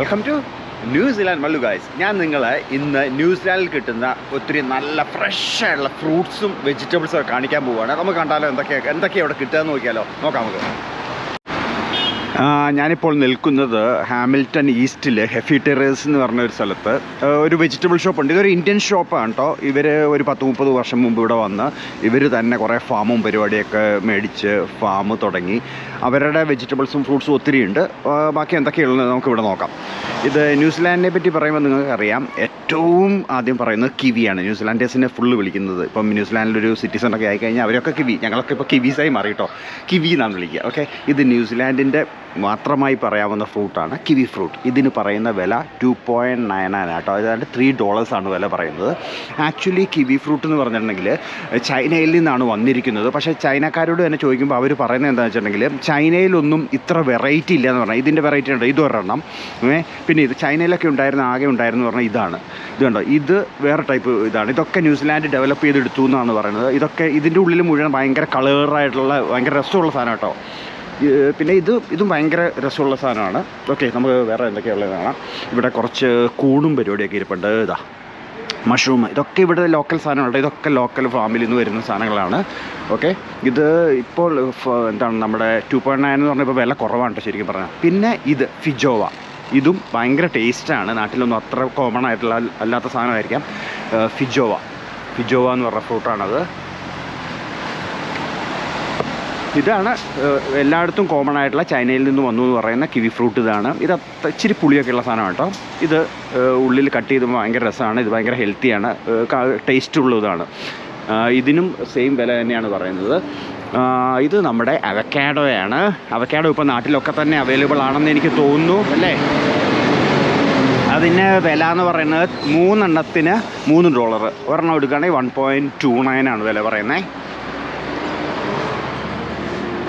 Welcome to New Zealand Mallu guys ഞാൻ നിങ്ങളെ ഇന്ന് ന്യൂസിലാൻഡിൽ കിട്ടുന്ന ഒത്തിരി നല്ല ഫ്രഷ് ആയിട്ടുള്ള ഫ്രൂട്ട്സും വെജിറ്റബിൾസും ഒക്കെ കാണിക്കാൻ പോവുകയാണ് നമുക്ക് കണ്ടാലോ എന്തൊക്കെയാണ് എന്തൊക്കെയാണ് അവിടെ കിട്ടുക എന്ന് നോക്കിയാലോ. നോക്കാം നമുക്ക്. ഞാനിപ്പോൾ നിൽക്കുന്നത് ഹാമിൽട്ടൺ ഈസ്റ്റിലെ ഹെഫി ടെറേഴ്സ് എന്ന് പറഞ്ഞ ഒരു സ്ഥലത്ത്. ഒരു വെജിറ്റബിൾ ഷോപ്പുണ്ട് ഇതൊരു ഇന്ത്യൻ ഷോപ്പാണ് കേട്ടോ ഇവർ ഒരു പത്ത് മുപ്പത് വർഷം മുമ്പ് ഇവിടെ വന്ന് ഇവർ തന്നെ കുറേ ഫാമും പരിപാടിയൊക്കെ മേടിച്ച് ഫാം തുടങ്ങി. അവരുടെ വെജിറ്റബിൾസും ഫ്രൂട്ട്സും ഒത്തിരി ഉണ്ട്. ആ, ബാക്കി എന്തൊക്കെയുള്ളത് നമുക്കിവിടെ നോക്കാം. ഇത് ന്യൂസിലാൻഡിനെ പറ്റി പറയുമ്പോൾ നിങ്ങൾക്കറിയാം ഏറ്റവും ആദ്യം പറയുന്നത് കിവിയാണ്. ന്യൂസിലാൻഡേഴ്സിനെ ഫുള്ള് വിളിക്കുന്നത്. ഇപ്പം ന്യൂസിലാൻഡിലൊരു സിറ്റിസൺ ഒക്കെ ആയിക്കഴിഞ്ഞാൽ അവരൊക്കെ കിവി. ഞങ്ങളൊക്കെ ഇപ്പോൾ കിവീസായി മാറി കേട്ടോ കിവി എന്നാണ് വിളിക്കുക. ഓക്കെ? ഇത് ന്യൂസിലാൻഡിന്റെ മാത്രമായി പറയാവുന്ന ഫ്രൂട്ടാണ് കിവി ഫ്രൂട്ട്. ഇതിന് പറയുന്ന വില ടു പോയിന്റ് നയൻ നയൻ കേട്ടോ. അതായത് ത്രീ ഡോളേഴ്സാണ് വില പറയുന്നത്. ആക്ച്വലി കിവി ഫ്രൂട്ട് എന്ന് പറഞ്ഞിട്ടുണ്ടെങ്കിൽ ചൈനയിൽ നിന്നാണ് വന്നിരിക്കുന്നത്. പക്ഷേ ചൈനക്കാരോട് തന്നെ ചോദിക്കുമ്പോൾ അവർ പറയുന്നത് എന്താണെന്ന് വെച്ചിട്ടുണ്ടെങ്കിൽ ചൈനയിലൊന്നും ഇത്ര വെറൈറ്റി ഇല്ല എന്ന് പറഞ്ഞാൽ ഇതിന്റെ വെറൈറ്റി ഉണ്ട്. ഇതൊരെണ്ണം പിന്നെ ഇത് ചൈനയിലൊക്കെ ഉണ്ടായിരുന്ന ആകെ ഉണ്ടായിരുന്നു പറഞ്ഞാൽ ഇതാണ്. ഇത് കണ്ടോ? ഇത് വേറെ ടൈപ്പ് ഇതാണ്. ഇതൊക്കെ ന്യൂസിലാൻഡ് ഡെവലപ്പ് ചെയ്തെടുത്തു എന്നാണ് പറയുന്നത്. ഇതൊക്കെ ഇതിന്റെ ഉള്ളിൽ മുഴുവൻ ഭയങ്കര കളറായിട്ടുള്ള ഭയങ്കര രസമുള്ള സാധനം കേട്ടോ. പിന്നെ ഇത് ഇതും ഭയങ്കര രസമുള്ള സാധനമാണ്. ഓക്കെ നമുക്ക് വേറെ എന്തൊക്കെയുള്ളത് കാണാം. ഇവിടെ കുറച്ച് കൂടും പരിപാടിയൊക്കെ ഇരിപ്പുണ്ട്. ഇതാ മഷ്റൂം ഇതൊക്കെ ഇവിടെ ലോക്കൽ സാധനങ്ങളുണ്ട് ഇതൊക്കെ ലോക്കൽ ഫാമിൽ നിന്ന് വരുന്ന സാധനങ്ങളാണ്. ഓക്കെ ഇത് ഇപ്പോൾ എന്താണ് നമ്മുടെ ടു പോയിന്റ് നയൻ എന്ന് പറഞ്ഞാൽ ഇപ്പോൾ വില കുറവാണ് ശരിക്കും പറഞ്ഞാൽ. പിന്നെ ഇത് ഫിജോവ ഇതും ഭയങ്കര ടേസ്റ്റാണ് നാട്ടിലൊന്നും അത്ര കോമൺ ആയിട്ടുള്ള അല്ലാത്ത സാധനമായിരിക്കാം. ഫിജോവ ഫിജോവ എന്ന് പറഞ്ഞ ഫ്രൂട്ടാണത് ഇതാണ് എല്ലായിടത്തും കോമൺ ആയിട്ടുള്ള ചൈനയിൽ നിന്ന് വന്നു എന്ന് പറയുന്ന കിവി ഫ്രൂട്ട് ഇതാണ്. ഇത് ഇച്ചിരി പുളിയൊക്കെ ഉള്ള സാധനമാണ് കേട്ടോ. ഇത് ഉള്ളിൽ കട്ട് ചെയ്ത് ഭയങ്കര രസമാണ് ഇത് ഭയങ്കര ഹെൽത്തിയാണ് ടേസ്റ്റ് ഉള്ളതാണ് ഇതിനും സെയിം വില തന്നെയാണ് പറയുന്നത്. ഇത് നമ്മുടെ അവക്കാഡോയാണ് അവക്കാഡോ ഇപ്പോൾ നാട്ടിലൊക്കെ തന്നെ അവൈലബിൾ ആണെന്ന് എനിക്ക് തോന്നുന്നു അല്ലേ? അതിന് വില എന്ന് പറയുന്നത് മൂന്നെണ്ണത്തിന് മൂന്ന് ഡോളർ ഒരെണ്ണം എടുക്കുകയാണെങ്കിൽ വൺ പോയിന്റ് ടു നയൻ ആണ് വില പറയുന്നത്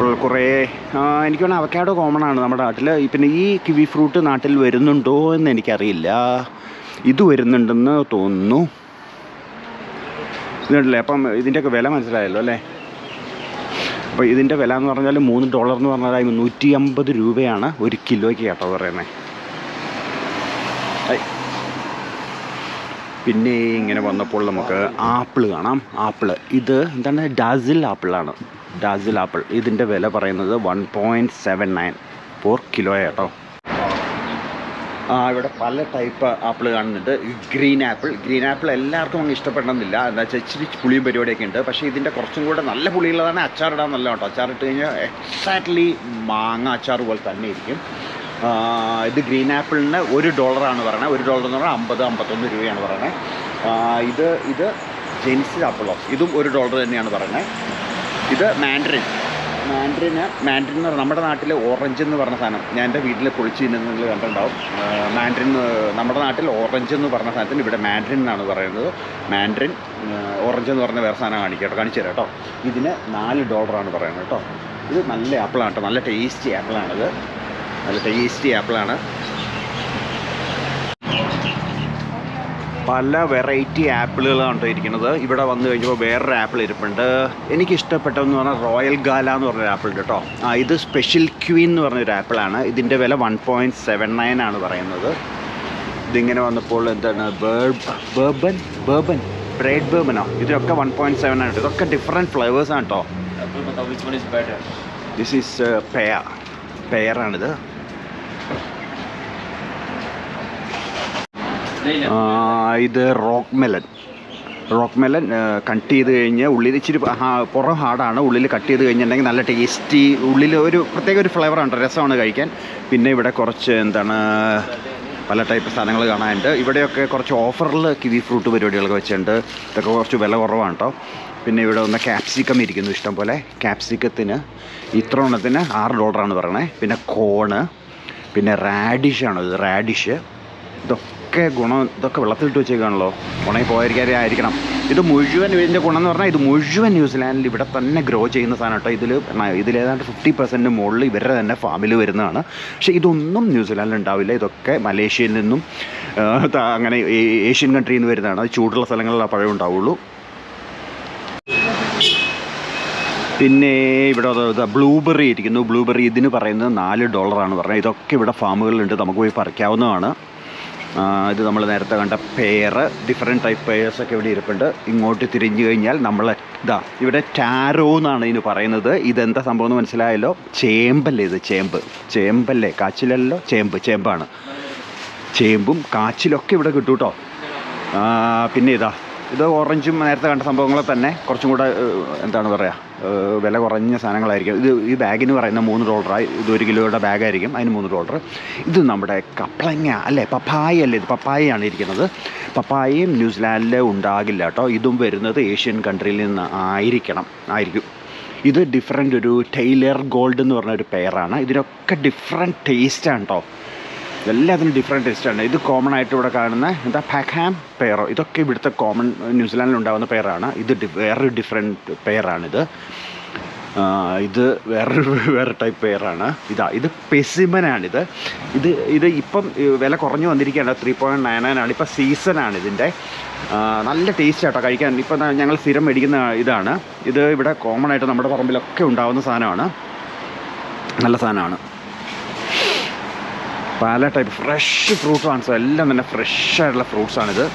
ഇപ്പോൾ കുറേ എനിക്ക് തോന്നുന്നു അവക്കാഡോ കോമൺ ആണ് നമ്മുടെ നാട്ടിൽ പിന്നെ ഈ കിവി ഫ്രൂട്ട് നാട്ടിൽ വരുന്നുണ്ടോ എന്ന് എനിക്കറിയില്ല. ഇത് വരുന്നുണ്ടെന്ന് തോന്നുന്നു. ഇതുണ്ടല്ലേ? അപ്പം ഇതിന്റെയൊക്കെ വില മനസ്സിലായല്ലോ അല്ലേ? അപ്പോൾ ഇതിന്റെ വില എന്ന് പറഞ്ഞാൽ മൂന്ന് ഡോളർ എന്ന് പറഞ്ഞാൽ നൂറ്റി അമ്പത് രൂപയാണ് ഒരു കിലോയ്ക്ക് കേട്ടോ പറയുന്നത്. പിന്നെ ഇങ്ങനെ വന്നപ്പോൾ നമുക്ക് ആപ്പിൾ കാണാം. ആപ്പിൾ ഇത് എന്താണ്? ഡാസിൽ ആപ്പിളാണ്. Dazzle apple. ഇതിന്റെ വില പറയുന്നത് one point seven nine four kilo കേട്ടോ. ആ ഇവിടെ പല ടൈപ്പ് ആപ്പിൾ കാണുന്നുണ്ട്. ഗ്രീൻ ആപ്പിൾ ഗ്രീൻ ആപ്പിൾ എല്ലാവർക്കും അങ്ങ് ഇഷ്ടപ്പെടണമെന്നില്ല. എന്താ വെച്ചാൽ ഇച്ചിരി പുളിയും പരിപാടിയൊക്കെ ഉണ്ട്. പക്ഷേ ഇതിന്റെ കുറച്ചും കൂടെ നല്ല പുളിയുള്ളതാണ് അച്ചാറിടാൻ നല്ല കേട്ടോ. അച്ചാറിട്ട് കഴിഞ്ഞാൽ എക്സാക്ട്ലി മാങ്ങ അച്ചാർ പോലെ തന്നെ ഇരിക്കും. ഇത് ഗ്രീൻ ആപ്പിളിന് ഒരു ഡോളറാണ് പറയുന്നത് ഒരു ഡോളർ എന്ന് പറഞ്ഞാൽ അമ്പത് അമ്പത്തൊന്ന് രൂപയാണ് പറയുന്നത് ഇത് ഇത് ജെൻസ് ആപ്പിളോ ഇതും ഒരു ഡോളർ തന്നെയാണ് പറയുന്നത് ഇത് മാൻഡറിൻ മാൻഡറിന് മാൻഡറിൻ എന്ന് പറഞ്ഞാൽ നമ്മുടെ നാട്ടിൽ ഓറഞ്ച് എന്ന് പറഞ്ഞ സാധനം. ഞാൻ എന്റെ വീട്ടിൽ പൊളിച്ച് തിന്നുന്നത് നിങ്ങൾ കണ്ടിട്ടുണ്ടാവും. മാൻഡറിൻ നമ്മുടെ നാട്ടിൽ ഓറഞ്ച് എന്ന് പറഞ്ഞ സാധനത്തിന് ഇവിടെ മാൻഡറിൻ എന്നാണ് പറയുന്നത്. മാൻഡറിൻ ഓറഞ്ച് എന്ന് പറഞ്ഞ വേറെ സാധനം കാണിക്കാം കേട്ടോ കാണിച്ചു തരാം കേട്ടോ. ഇതിന് നാല് ഡോളറാണ് പറയുന്നത് കേട്ടോ. ഇത് നല്ല ആപ്പിളാണ് കേട്ടോ നല്ല ടേസ്റ്റി ആപ്പിളാണിത് നല്ല ടേസ്റ്റി ആപ്പിളാണ് പല വെറൈറ്റി ആപ്പിളുകളാണ് ഇരിക്കുന്നത് ഇവിടെ വന്നു കഴിഞ്ഞപ്പോൾ വേറൊരു ആപ്പിൾ ഇരിപ്പുണ്ട്. എനിക്ക് ഇഷ്ടപ്പെട്ടതെന്ന് പറഞ്ഞാൽ റോയൽ ഗാല എന്ന് പറഞ്ഞൊരു ആപ്പിൾ കേട്ടോ. ആ ഇത് സ്പെഷ്യൽ ക്വീൻ എന്ന് പറഞ്ഞൊരു ആപ്പിളാണ് ഇതിന്റെ വില വൺ പോയിന്റ് സെവൻ നയൻ ആണ് പറയുന്നത്. ഇതിങ്ങനെ വന്നപ്പോൾ എന്താണ് ബേർബൻ ബേർബൻ ബ്രേഡ് ബേർബനോ? ഇതിനൊക്കെ വൺ പോയിന്റ് സെവൻ ആണ് ഇതൊക്കെ ഡിഫറെന്റ് ഫ്ലേവേഴ്സാണ് കേട്ടോ. ദിസ് ഈസ് പെയർ പെയറാണിത് ഇത് rock melon. Rock melon cut ചെയ്ത് കഴിഞ്ഞ് ഉള്ളിൽ ഇച്ചിരി പുറം ഹാർഡാണ്. ഉള്ളിൽ കട്ട് ചെയ്ത് കഴിഞ്ഞിട്ടുണ്ടെങ്കിൽ നല്ല ടേസ്റ്റി ഉള്ളിൽ ഒരു പ്രത്യേക ഒരു ഫ്ലേവറാണ് രസമാണ് കഴിക്കാൻ. പിന്നെ ഇവിടെ കുറച്ച് എന്താണ് പല ടൈപ്പ് സാധനങ്ങൾ കാണാനുണ്ട്. ഇവിടെയൊക്കെ കുറച്ച് ഓഫറിൽ കിവി ഫ്രൂട്ട് പരിപാടികളൊക്കെ വെച്ചിട്ടുണ്ട്. ഇതൊക്കെ കുറച്ച് വില കുറവാണ് കേട്ടോ പിന്നെ ഇവിടെ ഒന്ന് ക്യാപ്സിക്കം ഇരിക്കുന്നു ഇഷ്ടം പോലെ. ക്യാപ്സിക്കത്തിന് ഇത്ര എണ്ണത്തിന് ആറ് ഡോളറാണ് പറയണേ. പിന്നെ കോണ് പിന്നെ റാഡിഷാണ് ഇത്? റാഡിഷ്. ഇതൊക്കെ ഗുണം ഇതൊക്കെ വെള്ളത്തിലിട്ട് വെച്ചേക്കാണല്ലോ. ഉണങ്ങി പോയിരിക്കാതെ ആയിരിക്കണം ഇത് മുഴുവൻ ഇതിന്റെ ഗുണം എന്ന് പറഞ്ഞാൽ ഇത് മുഴുവൻ ന്യൂസിലാൻഡിൽ ഇവിടെ തന്നെ ഗ്രോ ചെയ്യുന്ന സാധനം കേട്ടോ ഇതിൽ ഇതിലേതാണ്ട് ഫിഫ്റ്റി പെർസെന്റ് മുകളിൽ ഇവരുടെ തന്നെ ഫാമിൽ വരുന്നതാണ്. പക്ഷേ ഇതൊന്നും ന്യൂസിലാൻഡിൽ ഉണ്ടാവില്ല. ഇതൊക്കെ മലേഷ്യയിൽ നിന്നും അങ്ങനെ ഏഷ്യൻ കൺട്രിയിൽ നിന്ന് വരുന്നതാണ്. അത് ചൂടുള്ള സ്ഥലങ്ങളിൽ ആ പഴം ഉണ്ടാവുള്ളൂ. പിന്നെ ഇവിടെ ബ്ലൂബെറി ഇരിക്കുന്നു. ബ്ലൂബെറി ഇതിന് പറയുന്നത് നാല് ഡോളറാണ് പറഞ്ഞത്. ഇതൊക്കെ ഇവിടെ ഫാമുകളിലുണ്ട് നമുക്ക് പോയി പറിക്കാവുന്നതാണ്. ഇത് നമ്മൾ നേരത്തെ കണ്ട പെയർ ഡിഫറെന്റ് ടൈപ്പ് പെയേഴ്സൊക്കെ ഇവിടെ ഇരിപ്പുണ്ട്. ഇങ്ങോട്ട് തിരിഞ്ഞു കഴിഞ്ഞാൽ നമ്മൾ ഇതാ ഇവിടെ ടാരോ എന്നാണ് ഇതിന് പറയുന്നത്. ഇതെന്താ സംഭവം എന്ന് മനസ്സിലായല്ലോ? ചേമ്പല്ലേ ഇത്? ചേമ്പ്. ചേമ്പല്ലേ? കാച്ചിലല്ലോ? ചേമ്പ്. ചേമ്പാണ്. ചേമ്പും കാച്ചിലൊക്കെ ഇവിടെ കിട്ടും കേട്ടോ പിന്നെ ഇതാ ഇത് ഓറഞ്ചും നേരത്തെ കണ്ട സംഭവങ്ങളെ തന്നെ കുറച്ചും കൂടെ എന്താണ് പറയുക വില കുറഞ്ഞ സാധനങ്ങളായിരിക്കും. ഇത് ഈ ബാഗിന് പറയുന്ന മൂന്ന് ഡോളറായി ഇത് ഒരു കിലോയുടെ ബാഗായിരിക്കും അതിന് മൂന്ന് ഡോളർ ഇത് നമ്മുടെ കപ്ലങ്ങ അല്ലേ പപ്പായ അല്ലേ ഇത്? പപ്പായയാണ് ഇരിക്കുന്നത്. പപ്പായയും ന്യൂസിലാൻഡിൽ ഉണ്ടാകില്ല കേട്ടോ. ഇതും വരുന്നത് ഏഷ്യൻ കൺട്രിയിൽ നിന്ന് ആയിരിക്കണം ആയിരിക്കും. ഇത് ഡിഫറെന്റ് ഒരു ടൈലർ ഗോൾഡ് എന്ന് പറഞ്ഞ ഒരു പെയറാണ് ഇതിനൊക്കെ ഡിഫറെന്റ് ടേസ്റ്റാണ് കേട്ടോ എല്ലാത്തിനും ഡിഫറെന്റ് ടേസ്റ്റാണ് ഇത് കോമൺ ആയിട്ട് ഇവിടെ കാണുന്ന എന്താ? പാക്ഹാം പെയറോ ഇതൊക്കെ ഇവിടുത്തെ കോമൺ ന്യൂസിലാൻഡിൽ ഉണ്ടാകുന്ന പെയറാണ് ഇത് വേറൊരു ഡിഫറെന്റ് പെയറാണിത് ഇത്. വേറൊരു വേറെ ടൈപ്പ് പെയറാണ് ഇതാ ഇത് പെസിമനാണിത് ഇത്. ഇത് ഇപ്പം വില കുറഞ്ഞു വന്നിരിക്കുകയാണ്. ത്രീ പോയിന്റ് നയൻ നയൻ ആണ്. ഇപ്പം സീസണാണ് ഇതിന്റെ. നല്ല ടേസ്റ്റ് ആട്ടോ കഴിക്കാൻ. ഇപ്പം ഞങ്ങൾ സ്ഥിരം മേടിക്കുന്ന ഇതാണ്. ഇത് ഇവിടെ കോമൺ ആയിട്ട് നമ്മുടെ പറമ്പിലൊക്കെ ഉണ്ടാകുന്ന സാധനമാണ്. നല്ല സാധനമാണ്. പല ടൈപ്പ് ഫ്രഷ് ഫ്രൂട്ട് ആണ്. എല്ലാം തന്നെ ഫ്രഷ് ആയിട്ടുള്ള ഫ്രൂട്ട്സ് ആണിത്.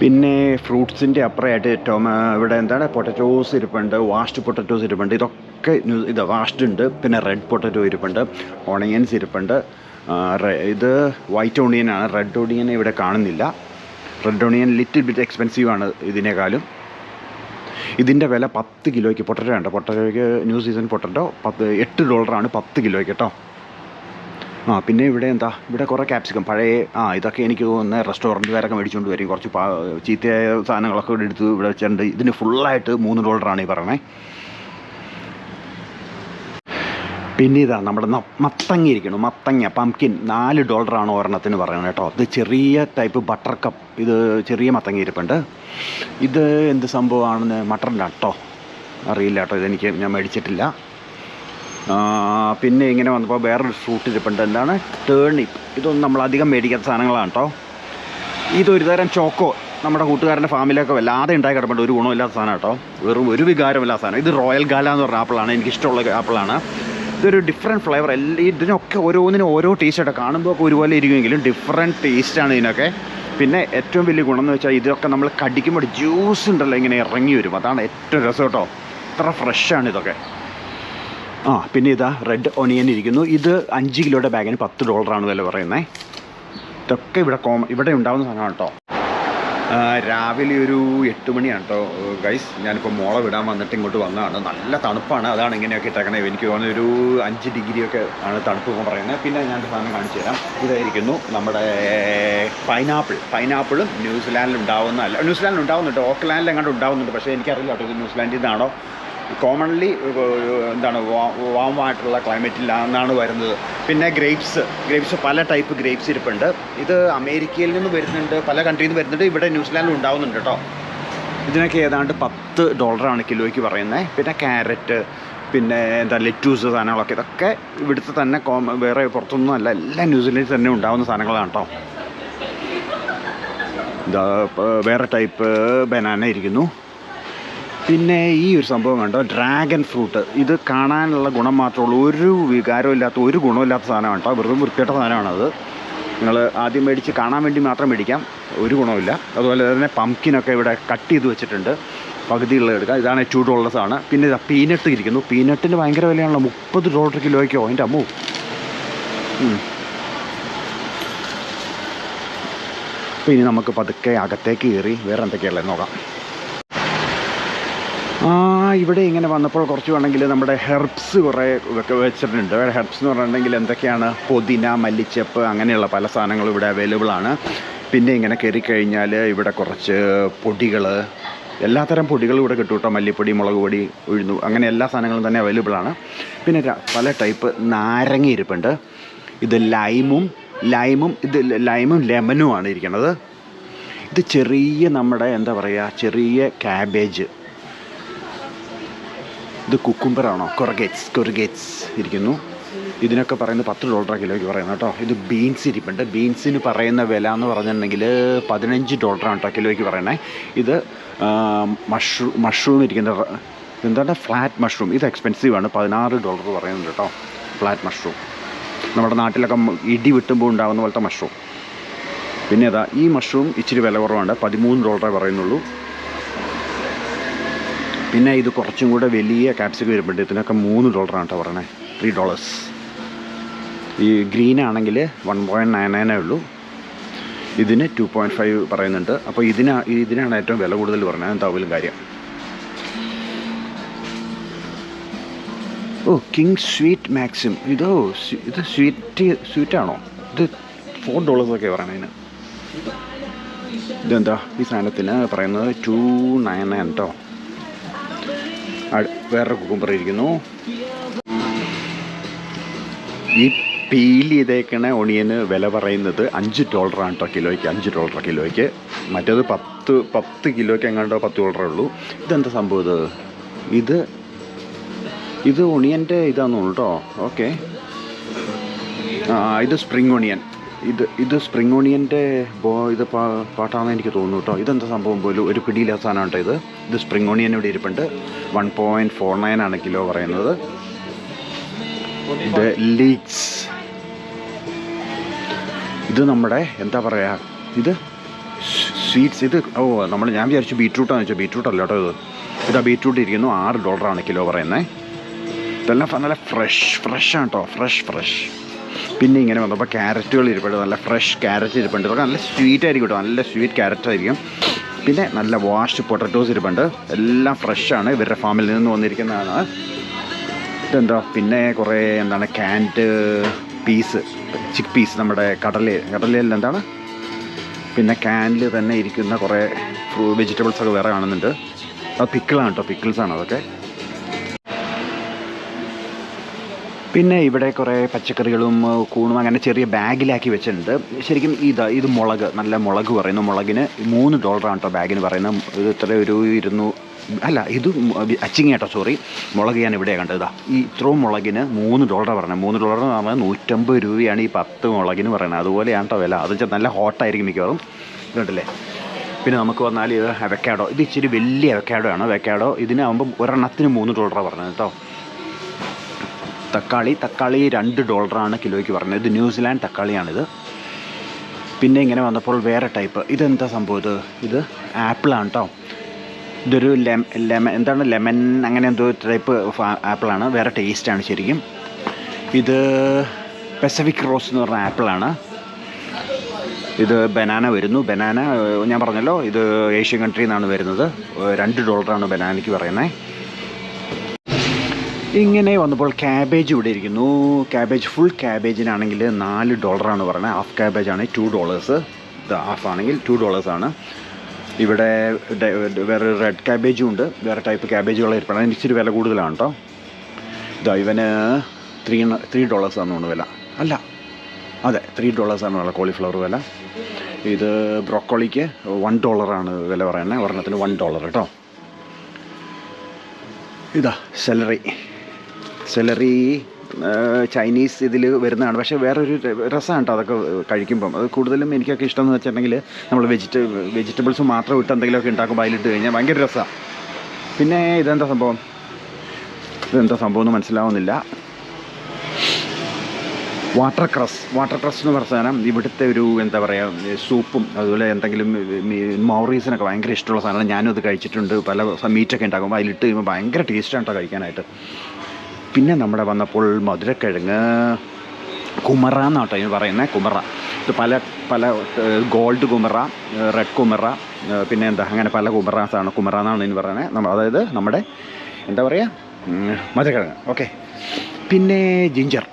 പിന്നെ ഫ്രൂട്ട്സിന്റെ അപ്പുറമായിട്ട് ടൊമ ഇവിടെ എന്താണ്? പൊട്ടറ്റോസ് ഇരിപ്പുണ്ട് വാഷ്ഡ് പൊട്ടറ്റോസ് ഇരിപ്പുണ്ട്. ഇതൊക്കെ ഇത് വാഷ്ഡ് ഉണ്ട്. പിന്നെ റെഡ് പൊട്ടറ്റോ ഇരിപ്പുണ്ട് ഓണിയൻസ് ഇരിപ്പുണ്ട്. ഇത് വൈറ്റ് ഓണിയനാണ് റെഡ് ഓണിയൻ ഇവിടെ കാണുന്നില്ല. Red onion little bit expensive ആണ് ഇതിനേക്കാളും. ഇതിന്റെ വില പത്ത് കിലോയ്ക്ക് പൊട്ടറ്റോ ഉണ്ട് പൊട്ടറ്റോയ്ക്ക് ന്യൂ സീസൺ പൊട്ടറ്റോ പത്ത് എട്ട് ഡോളറാണ് പത്ത് കിലോയ്ക്ക് കേട്ടോ. ആ പിന്നെ ഇവിടെ എന്താ? ഇവിടെ കുറേ ക്യാപ്സിക്കം പഴയ ആ ഇതൊക്കെ എനിക്ക് തോന്നുന്ന റെസ്റ്റോറന്റുകാരൊക്കെ മേടിച്ചുകൊണ്ട് വരും. കുറച്ച് പാ ചീത്തയായ സാധനങ്ങളൊക്കെ ഇവിടെ എടുത്ത് ഇവിടെ വെച്ചിട്ടുണ്ട്. ഇതിന് ഫുള്ളായിട്ട് മൂന്ന് ഡോളറാണ് ഈ പറയണേ. പിന്നെ ഇതാ നമ്മുടെ മത്തങ്ങ ഇരിക്കണം മത്തങ്ങ പംകിൻ നാല് ഡോളറാണ് ഒരെണ്ണത്തിന് പറയുന്നത് കേട്ടോ. ഇത് ചെറിയ ടൈപ്പ് ബട്ടർ കപ്പ് ഇത് ചെറിയ മത്തങ്ങ ഇരിപ്പുണ്ട്. ഇത് എന്ത് സംഭവമാണെന്ന് മട്ടറിന്റെ കേട്ടോ. അറിയില്ല കേട്ടോ ഇതെനിക്ക് ഞാൻ മേടിച്ചിട്ടില്ല. പിന്നെ ഇങ്ങനെ വന്നപ്പോൾ വേറൊരു ഫ്രൂട്ട് ഇരിപ്പുണ്ട്. എന്താണ്? ടേണിപ്പ് ഇതൊന്നും നമ്മൾ അധികം മേടിക്കാത്ത സാധനങ്ങളാണ് കേട്ടോ. ഇതൊരു തരം ചോക്കോ നമ്മുടെ കൂട്ടുകാരന്റെ ഫാമിലൊക്കെ വല്ലാതെ ഉണ്ടായി കിടപ്പുണ്ട്. ഒരു ഗുണമില്ലാത്ത സാധനം കേട്ടോ. വെറും ഒരു വികാരമില്ലാത്ത സാധനം. ഇത് റോയൽ ഗാല എന്ന് പറഞ്ഞ ആപ്പിളാണ് എനിക്കിഷ്ടമുള്ള ആപ്പിളാണ് ഇതൊരു ഡിഫറെന്റ് ഫ്ലേവർ എല്ലാ ഇതിനൊക്കെ ഓരോന്നിനും ഓരോ ടേസ്റ്റ് ആട്ടോ. കാണുമ്പോൾ ഒക്കെ ഒരുപോലെ ഇരിക്കുമെങ്കിലും ഡിഫറെന്റ് ടേസ്റ്റാണ് ഇതിനൊക്കെ. പിന്നെ ഏറ്റവും വലിയ ഗുണം എന്ന് വെച്ചാൽ ഇതൊക്കെ നമ്മൾ കടിക്കുമ്പോൾ ജ്യൂസ് ഉണ്ടല്ലോ ഇങ്ങനെ ഇറങ്ങി വരും. അതാണ് ഏറ്റവും രസം കേട്ടോ. ഇത്ര ഫ്രഷാണ് ഇതൊക്കെ. ആ പിന്നെ ഇതാ റെഡ് ഒനിയൻ ഇരിക്കുന്നു. ഇത് അഞ്ച് കിലോയുടെ ബാഗിന് പത്ത് ഡോളറാണ് വില പറയുന്നത് ഇതൊക്കെ ഇവിടെ കോമൺ ഇവിടെ ഉണ്ടാകുന്ന സാധനമാണ് കേട്ടോ. രാവിലെ ഒരു എട്ട് മണിയാണ് കേട്ടോ ഗൈസ് ഞാനിപ്പോൾ മോളെ വിടാൻ വന്നിട്ട് ഇങ്ങോട്ട് വന്നതാണ്. നല്ല തണുപ്പാണ്. അതാണ് ഇങ്ങനെയൊക്കെ ഇട്ടേക്കണേ. എനിക്ക് തോന്നുന്നു ഒരു അഞ്ച് ഡിഗ്രിയൊക്കെ ആണ് തണുപ്പ് എന്ന് പറയുന്നത്. പിന്നെ ഞാൻ സാധനം കാണിച്ചു തരാം. ഇതായിരിക്കുന്നു നമ്മുടെ പൈനാപ്പിൾ പൈനാപ്പിളും ന്യൂസിലാൻഡിൽ ഉണ്ടാവുന്ന അല്ല ന്യൂസിലാൻഡിൽ ഉണ്ടാവുന്നുണ്ട്. ഓക്ലാൻഡിൽ എങ്ങാണ്ട് ഉണ്ടാവുന്നുണ്ട്. പക്ഷേ എനിക്കറിയില്ല കേട്ടോ ഇത് ന്യൂസിലാൻഡിൽ നിന്നാണോ കോമൺലി എന്താണ് വാമായിട്ടുള്ള ക്ലൈമറ്റിലാണ് വരുന്നത്. പിന്നെ ഗ്രേപ്സ് ഗ്രേപ്സ് പല ടൈപ്പ് ഗ്രേപ്സ് ഇരിപ്പുണ്ട്. ഇത് അമേരിക്കയിൽ നിന്ന് വരുന്നുണ്ട് പല കൺട്രിയിൽ നിന്ന് വരുന്നുണ്ട് ഇവിടെ ന്യൂസിലാൻഡിൽ ഉണ്ടാവുന്നുണ്ട് കേട്ടോ. ഇതിനൊക്കെ ഏതാണ്ട് പത്ത് ഡോളറാണ് കിലോയ്ക്ക് പറയുന്നത് പിന്നെ ക്യാരറ്റ് പിന്നെ എന്താ ലെറ്റൂസ് സാധനങ്ങളൊക്കെ. ഇതൊക്കെ ഇവിടുത്തെ തന്നെ കോമ വേറെ പുറത്തൊന്നും അല്ല എല്ലാ ന്യൂസിലൻഡിൽ തന്നെ ഉണ്ടാവുന്ന സാധനങ്ങളാണ് കേട്ടോ. ഇതാ വേറെ ടൈപ്പ് ബനാന ഇരിക്കുന്നു. പിന്നെ ഈ ഒരു സംഭവം കണ്ടോ? ഡ്രാഗൺ ഫ്രൂട്ട് ഇത് കാണാനുള്ള ഗുണം മാത്രമുള്ളൂ ഒരു വികാരവും ഇല്ലാത്ത ഒരു ഗുണമില്ലാത്ത സാധനമാണ് കേട്ടോ. വെറും വൃത്തിയായിട്ട സാധനമാണത് നിങ്ങൾ ആദ്യം മേടിച്ച് കാണാൻ വേണ്ടി മാത്രം മേടിക്കാം. ഒരു ഗുണമില്ല അതുപോലെ തന്നെ പംകിനൊക്കെ ഇവിടെ കട്ട് ചെയ്ത് വെച്ചിട്ടുണ്ട്. പകുതിയുള്ള എടുക്കാം. ഇതാണ് ആണ് പിന്നെ ഇതാ പീനട്ട് ഇരിക്കുന്നു. പീനട്ടിന് ഭയങ്കര വിലയാണല്ലോ. മുപ്പത് ഡോളർ കിലോയ്ക്കോ? അതിന്റെ അമ്മു. പിന്നെ ഇനി നമുക്ക് പതുക്കെ അകത്തേക്ക് കയറി വേറെ എന്തൊക്കെയുള്ളത് നോക്കാം. ഇവിടെ ഇങ്ങനെ വന്നപ്പോൾ കുറച്ച് വേണമെങ്കിൽ നമ്മുടെ ഹെർബ്സ് കുറേ വെച്ചിട്ടുണ്ട്. ഹെർബ്സ് എന്ന് പറഞ്ഞിട്ടുണ്ടെങ്കിൽ എന്തൊക്കെയാണ്? പുതിന മല്ലിച്ചപ്പ് അങ്ങനെയുള്ള പല സാധനങ്ങളും ഇവിടെ അവൈലബിൾ ആണ്. പിന്നെ ഇങ്ങനെ കയറി കഴിഞ്ഞാൽ ഇവിടെ കുറച്ച് പൊടികൾ എല്ലാത്തരം പൊടികളും ഇവിടെ കിട്ടും കേട്ടോ. മല്ലിപ്പൊടി മുളക് പൊടി ഉഴുന്നു അങ്ങനെ എല്ലാ സാധനങ്ങളും തന്നെ അവൈലബിൾ ആണ്. പിന്നെ പല ടൈപ്പ് നാരങ്ങ ഇരിപ്പുണ്ട്. ഇത് ലൈമും ലൈമും ഇത് ലൈമും ലെമനും ആണ് ഇരിക്കുന്നത് ഇത് ചെറിയ നമ്മുടെ എന്താ പറയുക ചെറിയ ക്യാബേജ് ഇത് കുക്കുംബറാണോ? കൊറഗേറ്റ്സ് കൊറഗേറ്റ്സ് ഇരിക്കുന്നു. ഇതിനൊക്കെ പറയുന്നത് പത്ത് ഡോളർ കിലോയ്ക്ക് പറയുന്നത് കേട്ടോ. ഇത് ബീൻസ് ഇരിപ്പുണ്ട്. ബീൻസിന് പറയുന്ന വില എന്ന് പറഞ്ഞിട്ടുണ്ടെങ്കിൽ പതിനഞ്ച് ഡോളറാണ് കേട്ടോ കിലോയ്ക്ക് പറയണേ ഇത് മഷ്റൂ മഷ്റൂം ഇരിക്കുന്ന എന്താണ് ഫ്ലാറ്റ് മഷ്റൂം ഇത് എക്സ്പെൻസീവ് ആണ്. പതിനാറ് ഡോളർ പറയുന്നുണ്ട് കേട്ടോ. ഫ്ലാറ്റ് മഷ്റൂം നമ്മുടെ നാട്ടിലൊക്കെ ഇടി വിട്ടുമ്പോൾ ഉണ്ടാകുന്ന പോലത്തെ മഷ്റൂം പിന്നെ അതാ ഈ മഷ്റൂം ഇച്ചിരി വില കുറവാണ്. പതിമൂന്ന് ഡോളറേ പറയുന്നുള്ളൂ. പിന്നെ ഇത് കുറച്ചും കൂടെ വലിയ ക്യാപ്സിക്കം വരുമ്പോഴേ ഇതിനൊക്കെ മൂന്ന് ഡോളറാണ് കേട്ടോ പറയണേ. ത്രീ ഡോളേഴ്സ് ഈ ഗ്രീൻ ആണെങ്കിൽ വൺ പോയിന്റ് നയൻ നയനേ ഉള്ളൂ. ഇതിന് ടു പോയിന്റ് ഫൈവ് പറയുന്നുണ്ട്. അപ്പോൾ ഇതിനാ ഇതിനാണ് ഏറ്റവും വില കൂടുതൽ പറഞ്ഞത്. എന്തായാലും കാര്യം? ഓ കിങ് സ്വീറ്റ് മാക്സിം ഇതോ ഇത് സ്വീറ്റ് സ്വീറ്റാണോ ഇത് ഫോർ ഡോളേഴ്സൊക്കെ പറയണതിന് ഇതെന്താ? ഈ സാധനത്തിന് പറയുന്നത് ടു നയൻ നയൻ കേട്ടോ വേറൊരു കുക്കുംബർ ഇരിക്കുന്നു ഈ പീൽ ചെയ്തേക്കണ ഒണിയന് വില പറയുന്നത് അഞ്ച് ഡോളറാണ് കേട്ടോ കിലോയ്ക്ക് അഞ്ച് ഡോളർ കിലോയ്ക്ക്. മറ്റേത് പത്ത് പത്ത് കിലോയ്ക്ക് എങ്ങാണ്ടോ പത്ത് ഡോളറേ ഉള്ളൂ. ഇതെന്താ സംഭവം ഇത്? ഇത് ഇത് ഒണിയന്റെ ഇതാണെന്നുള്ളൂ കേട്ടോ. ഓക്കെ. ഇത് സ്പ്രിങ് ഒണിയൻ. ഇത് ഇത് സ്പ്രിംഗ് ഓണിയന്റെ ബോ ഇത് പാ- പാട്ടാണെന്ന് എനിക്ക് തോന്നുന്നു കേട്ടോ. ഇതെന്താ സംഭവം പോലും? ഒരു പിടിയില്ലാത്ത സാധനമാണ് കേട്ടോ ഇത്. ഇത് സ്പ്രിംഗ് ഓണിയൻ ഇവിടെ ഇരിപ്പുണ്ട്. വൺ പോയിന്റ് ഫോർ നയൻ ആണ് കിലോ പറയുന്നത്. ഇത് ലീക്സ് ഇത് നമ്മുടെ എന്താ പറയുക ഇത് സ്വീറ്റ്സ്. ഇത് ഓ നമ്മൾ ഞാൻ വിചാരിച്ചു ബീറ്റ്റൂട്ടാന്ന് വെച്ചാൽ ബീറ്റ്റൂട്ട് അല്ല കേട്ടോ ഇത്. ഇതാ ബീറ്റ്റൂട്ട് ഇരിക്കുന്നു. ആറ് ഡോളറാണ് കിലോ പറയുന്നത്. ഇതെല്ലാം നല്ല ഫ്രഷ് ഫ്രഷ് ആണ് കേട്ടോ. Fresh fresh. പിന്നെ ഇങ്ങനെ വന്നപ്പോൾ ക്യാരറ്റുകൾ ഇരിപ്പുണ്ട്. നല്ല ഫ്രഷ് ക്യാരറ്റ് ഇരിപ്പുണ്ട്. ഇതൊക്കെ നല്ല സ്വീറ്റ് ആയിരിക്കും കേട്ടോ നല്ല സ്വീറ്റ് ക്യാരറ്റ് ആയിരിക്കും. പിന്നെ നല്ല വാഷ് പൊട്ടറ്റോസ് ഇരിപ്പുണ്ട്. എല്ലാം ഫ്രഷാണ് ഇവരുടെ ഫാമിൽ നിന്ന് വന്നിരിക്കുന്നതാണ്. ഇതെന്താ? പിന്നെ കുറേ എന്താണ്? ക്യാൻഡ് പീസ് ചിക്ക് പീസ് നമ്മുടെ കടല. കടലയിൽ എന്താണ്? പിന്നെ ക്യാനിൽ തന്നെ ഇരിക്കുന്ന കുറേ വെജിറ്റബിൾസ് ഒക്കെ വേറെ കാണുന്നുണ്ട്. അത് പിക്കിളാണ് കേട്ടോ പിക്കിൾസാണ് അതൊക്കെ. പിന്നെ ഇവിടെ കുറേ പച്ചക്കറികളും കൂണും അങ്ങനെ ചെറിയ ബാഗിലാക്കി വെച്ചിട്ടുണ്ട്. ശരിക്കും ഇത് ഇത് മുളക് നല്ല മുളക് പറയുന്നു. മുളകിന് മൂന്ന് ഡോളറാണ് കേട്ടോ ബാഗിന് പറയുന്നത്. ഇത് ഇത്ര ഒരു ഇരുന്നൂ അല്ല ഇത് അച്ചിങ് കേട്ടോ സോറി മുളക് ഞാൻ ഇവിടെ കണ്ടത്. ഇതാ ഈ ഇത്രയും മുളകിന് മൂന്ന് ഡോളർ പറഞ്ഞത് മൂന്ന് ഡോളർ എന്ന് പറഞ്ഞാൽ നൂറ്റമ്പത് രൂപയാണ് ഈ പത്ത് മുളകിന് പറയുന്നത്. അതുപോലെയാണ് കേട്ടോ വില. അത് വെച്ചാൽ നല്ല ഹോട്ടായിരിക്കും മിക്കവാറും. കണ്ടില്ലേ? പിന്നെ നമുക്ക് വന്നാൽ ഇത് അവക്കാഡോ. ഇത് ഇച്ചിരി വലിയ അവക്കാഡോ ആണ്. അവക്കാഡോ ഇതിനാകുമ്പോൾ ഒരെണ്ണത്തിന് മൂന്ന് ഡോളറാണ് പറഞ്ഞത് കേട്ടോ. തക്കാളി. തക്കാളി രണ്ട് ഡോളറാണ് കിലോയ്ക്ക് പറഞ്ഞത്. ഇത് ന്യൂസിലാൻഡ് തക്കാളിയാണിത്. പിന്നെ ഇങ്ങനെ വന്നപ്പോൾ വേറെ ടൈപ്പ്. ഇതെന്താ സംഭവം ഇത്? ഇത് ആപ്പിളാണ് കേട്ടോ ഇതൊരു ലെമ ലെമൺ എന്താണ് ലെമൺ അങ്ങനെ എന്തോ ടൈപ്പ് ആപ്പിളാണ്. വേറെ ടേസ്റ്റാണ് ശരിക്കും. ഇത് പെസഫിക് റോസ് എന്ന് പറഞ്ഞ ആപ്പിളാണ്. ഇത് ബനാന വരുന്നു. ബനാന ഞാൻ പറഞ്ഞല്ലോ ഇത് ഏഷ്യൻ കൺട്രിയിൽ നിന്നാണ് വരുന്നത്. രണ്ട് ഡോളറാണ് ബനാനയ്ക്ക് പറയുന്നത് ഇങ്ങനെ വന്നപ്പോൾ ക്യാബേജ് ഇവിടെ ഇരിക്കുന്നു. ക്യാബേജ് ഫുൾ ക്യാബേജിനാണെങ്കിൽ നാല് ഡോളറാണ് പറയുന്നത്. ഹാഫ് ക്യാബേജ് ആണ് ടു ഡോളേഴ്സ് ഹാഫ് ആണെങ്കിൽ ടു ഡോളേഴ്സാണ് ഇവിടെ വേറെ റെഡ് ക്യാബേജും ഉണ്ട്. വേറെ ടൈപ്പ് ക്യാബേജുകൾ ഇരിപ്പാണ്. അതിന് ഇച്ചിരി വില കൂടുതലാണ് കേട്ടോ ഇതാ ഇവന് ത്രീ ത്രീ ഡോളേഴ്സാണ് തോന്നുന്നു വില. അല്ല അതെ ത്രീ ഡോളേഴ്സാണ് വില കോളിഫ്ലവർ വില. ഇത് ബ്രോക്കോളിക്ക് വൺ ഡോളറാണ് വില പറയുന്നത്. ഒരെണ്ണത്തിന് വൺ ഡോളർ കേട്ടോ ഇതാ സെലറി സെലറി ചൈനീസ് ഇതിൽ വരുന്നതാണ്. പക്ഷേ വേറൊരു രസമാണ് കേട്ടോ അതൊക്കെ കഴിക്കുമ്പം. അത് കൂടുതലും എനിക്കൊക്കെ ഇഷ്ടം എന്ന് വെച്ചിട്ടുണ്ടെങ്കിൽ നമ്മൾ വെജിറ്റ വെജിറ്റബിൾസ് മാത്രം ഇട്ട് എന്തെങ്കിലുമൊക്കെ ഉണ്ടാക്കുമ്പോൾ അതിലിട്ട് കഴിഞ്ഞാൽ ഭയങ്കര രസമാണ് പിന്നെ ഇതെന്താ സംഭവം? ഇതെന്താ സംഭവം എന്ന് മനസ്സിലാവുന്നില്ല. വാട്ടർ ക്രസ് വാട്ടർ ക്രസ് എന്ന് പറഞ്ഞ സാധനം ഇവിടുത്തെ ഒരു എന്താ പറയുക സൂപ്പും അതുപോലെ എന്തെങ്കിലും മൗറീസിനൊക്കെ ഭയങ്കര ഇഷ്ടമുള്ള സാധനമാണ്. ഞാനും അത് കഴിച്ചിട്ടുണ്ട്. പല മീറ്റൊക്കെ ഉണ്ടാക്കുമ്പോൾ അതിലിട്ട് കഴിയുമ്പോൾ ഭയങ്കര ടേസ്റ്റാണ് കേട്ടോ കഴിക്കാനായിട്ട്. പിന്നെ നമ്മുടെ വന്നപ്പോൾ മധുരക്കിഴങ്ങ് കുമറ എന്നാട്ടോ ഇതിന് പറയുന്നത് കുമറ. ഇത് പല പല ഗോൾഡ് കുമറ റെഡ് കുമറ പിന്നെ എന്താ അങ്ങനെ പല കുമറാസാണ് കുമറ എന്നാണ് ഇതിന് പറയുന്നത് നമ്മൾ അതായത് നമ്മുടെ എന്താ പറയുക മധുരക്കിഴങ്ങ്. ഓക്കെ. പിന്നെ ജിഞ്ചർ